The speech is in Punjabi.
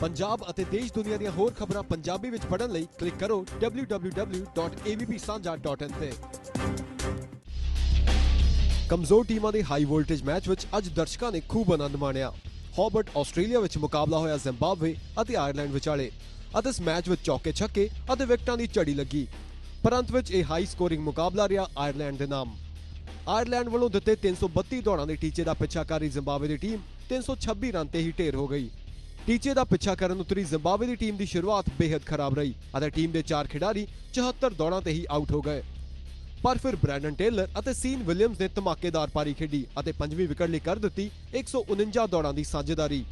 ਪੰਜਾਬ ਅਤੇ ਦੇਸ਼ ਦੁਨੀਆ ਦੀਆਂ ਹੋਰ ਖਬਰਾਂ ਪੰਜਾਬੀ ਵਿੱਚ ਪੜ੍ਹਨ ਲਈ ਕਲਿੱਕ ਕਰੋ www.avpsanja.in ਤੇ। ਕਮਜ਼ੋਰ ਟੀਮਾਂ ਦੇ ਹਾਈ ਵੋਲਟੇਜ ਮੈਚ ਵਿੱਚ ਅੱਜ ਦਰਸ਼ਕਾਂ ਨੇ ਖੂਬ ਆਨੰਦ ਮਾਣਿਆ। ਹੌਬਰਟ ਆਸਟ੍ਰੇਲੀਆ ਵਿੱਚ ਮੁਕਾਬਲਾ ਹੋਇਆ ਜ਼ਿੰਬਾਬਵੇ ਅਤੇ ਆਇਰਲੈਂਡ ਵਿਚਾਲੇ ਅਤੇ ਇਸ ਮੈਚ ਵਿੱਚ ਚੌਕੇ ਛੱਕੇ ਅਤੇ ਵਿਕਟਾਂ ਦੀ ਝੜੀ ਲੱਗੀ। ਪਰ ਅੰਤ ਵਿੱਚ ਇਹ ਹਾਈ ਸਕੋਰਿੰਗ ਮੁਕਾਬਲਾ ਰਿਹਾ ਆਇਰਲੈਂਡ ਦੇ ਨਾਮ। ਆਇਰਲੈਂਡ ਵੱਲੋਂ ਦਿੱਤੇ 332 ਦੌੜਾਂ ਦੇ ਟੀਚੇ ਦਾ ਪਿੱਛਾ ਕਰ ਰਹੀ ਜ਼ਿੰਬਾਬਵੇ ਦੀ ਟੀਮ 326 ਰਨ ਤੇ ਹੀ ਢੇਰ ਹੋ ਗਈ। ਟੀਚੇ ਦਾ ਪਿੱਛਾ ਕਰਨ ਉਤਰੀ ਜ਼ਿੰਬਾਬਵੇ ਦੀ ਟੀਮ ਦੀ ਸ਼ੁਰੂਆਤ ਬੇहद ਖਰਾਬ ਰਹੀ, ਅਤੇ ਟੀਮ ਦੇ ਚਾਰ ਖਿਡਾਰੀ 74 ਦੌੜਾਂ ਤੇ ਹੀ ਆਊਟ ਹੋ ਗਏ। ਪਰ ਫਿਰ ਬ੍ਰੈਂਡਨ ਟੇਲਰ ਅਤੇ ਸੀਨ ਵਿਲੀਅਮਸ ਨੇ ਧਮਾਕੇਦਾਰ ਪਾਰੀ ਖੇਡੀ ਅਤੇ ਪੰਜਵੀਂ ਵਿਕਟ ਲਈ ਕਰ ਦਿੱਤੀ 149 ਦੌੜਾਂ ਦੀ ਸਾਂਝੇਦਾਰੀ।